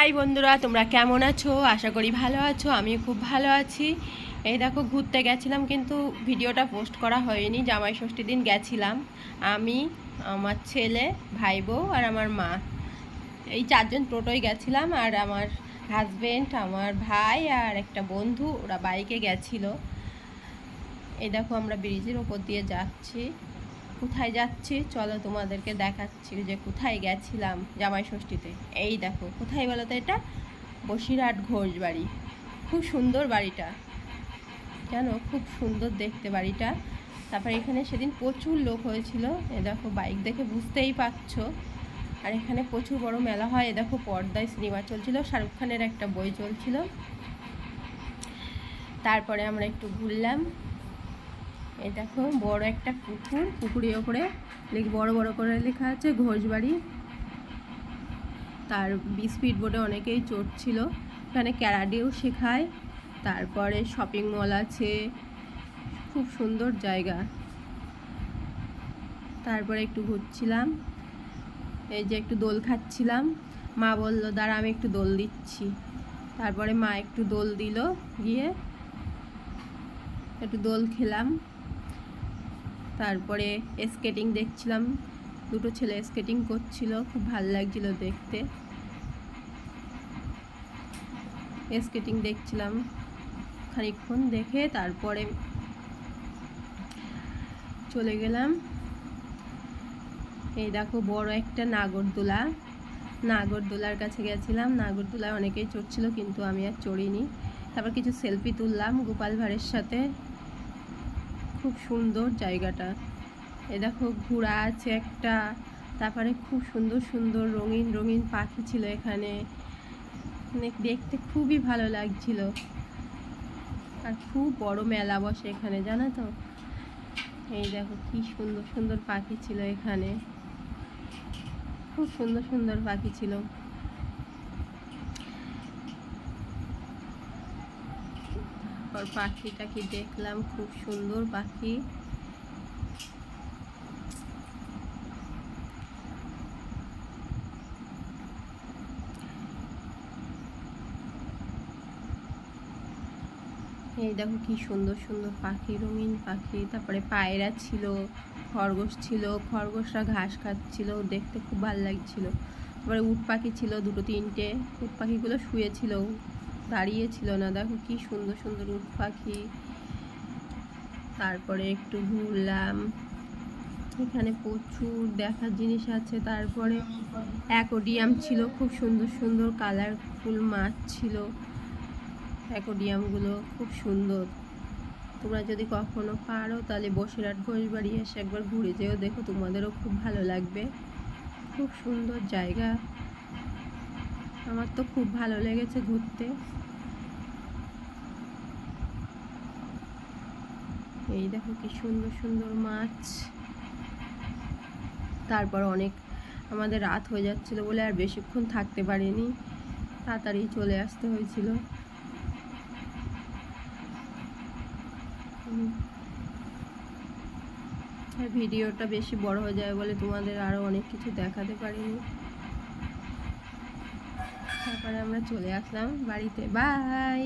High বন্ধুরা, তোমরা কেমন আছো? আশা করি ভালো আছো আমি খুব ভালো আছি। এই দেখো, ঘুরতে গেছিলাম, কিন্তু ভিডিওটা পোস্ট করা হয়নি, জামাই ষষ্ঠীর দিন গেছিলাম। আমি, আমার ছেলে, ভাই বউ আর আমার মা। এই চারজন টোটোয় গেছিলাম আর আমার হাজবেন্ড আমার ভাই আর একটা বন্ধু, ওরা বাইকে গেছিল। এই দেখো, আমরা ব্রিজের ওপর দিয়ে যাচ্ছি। কোথায় যাচ্ছি? চলো তোমাদেরকে দেখাচ্ছি যে কোথায় গেছিলাম জামাই ষষ্ঠীতে। এই দেখো, কোথায় বলো তো এটা? বসিরহাট ঘোষ বাড়ি। খুব সুন্দর বাড়িটা। জানো, খুব সুন্দর দেখতে বাড়িটা। তারপর এখানে সেদিন প্রচুর লোক হয়েছিল। এ দেখো, বাইক দেখে বুঝতেই পারছ। আর এখানে প্রচুর বড় মেলা হয়। এ দেখো, পর্দায় সিনেমা চলছিল, শাহরুখ খানের একটা বই চলছিল। তারপরে আমরা একটু ঘুরলাম। এই দেখো, বড় একটা পুকুর, পুকুরের ওপরে বড় বড় করে লেখা আছে ঘোষবাড়ি। তার স্পিড বোটে অনেকেই চড়ছিল এখানে ক্যারাডেও শেখায়। তারপরে শপিং মল আছে। খুব সুন্দর জায়গা। তারপরে একটু ঘুরছিলাম। এই যে একটু দোল খাচ্ছিলাম। মা বলল, দাঁড়া, আমি একটু দোল দিচ্ছি। তারপরে মা একটু দোল দিল, গিয়ে একটু দোল খেলাম। তারপরে স্কেটিং দেখছিলাম। দুটো ছেলে স্কেটিং করছিল, খুব ভালো লাগছিল দেখতে। স্কেটিং দেখছিলাম খানিকক্ষণ দেখে তারপরে চলে গেলাম। এই দেখো বড় একটা নাগরদোলা। নাগরদোলার কাছে গেছিলাম। নাগরদোলায় অনেকেই চড়ছিল, কিন্তু আমি আর চড়িনি। তারপর কিছু সেলফি তুললাম গোপাল ভাঁড়ের সাথে। খুব সুন্দর জায়গাটা। এ দেখো ঘোড়া আছে একটা, তারপরে খুব সুন্দর সুন্দর রঙিন রঙিন পাখি ছিল এখানে। মানে দেখতে খুবই ভালো লাগছিল। আর খুব বড় মেলা বসে এখানে, জানো তো? এই দেখো কি সুন্দর সুন্দর পাখি ছিল এখানে। খুব সুন্দর সুন্দর পাখি ছিল। তারপর পাখি টাখি দেখলাম? খুব সুন্দর পাখি। এই দেখো কি সুন্দর সুন্দর পাখি, রঙিন পাখি। তারপরে পায়রা ছিল, খরগোশ ছিল, খরগোশরা ঘাস খাচ্ছিল, দেখতে খুব ভালো লাগছিল। তারপরে উট পাখি ছিল, দুটো তিনটে। উট পাখিগুলো শুয়েছিল। দাঁড়িয়ে ছিল না। দেখো কি সুন্দর সুন্দর উট পাখি। তারপরে একটু ঘুরলাম। এখানে প্রচুর দেখার জিনিস আছে। তারপরে অ্যাকোডিয়াম ছিল, খুব সুন্দর সুন্দর কালারফুল মাছ ছিল। অ্যাকোডিয়ামগুলো খুব সুন্দর। তোমরা যদি কখনো পারো, তাহলে বসিরহাট ঘোষবাড়ি এসে একবার ঘুরে যেও। দেখো তোমাদেরও খুব ভালো লাগবে। খুব সুন্দর জায়গা। আমার তো খুব ভালো লেগেছে ঘুরতে। এই দেখো কি সুন্দর সুন্দর মাছ। তারপর অনেক আমাদের রাত হয়ে যাচ্ছিল বলে আর বেশিক্ষণ থাকতে পারিনি। তাড়াতাড়ি চলে আসতে হয়েছিল। ভিডিওটা বেশি বড় হয়ে যাবে বলে তোমাদের আরও অনেক কিছু দেখাতে পারিনি। তারপরে আমরা চলে আসলাম বাড়িতে। বাই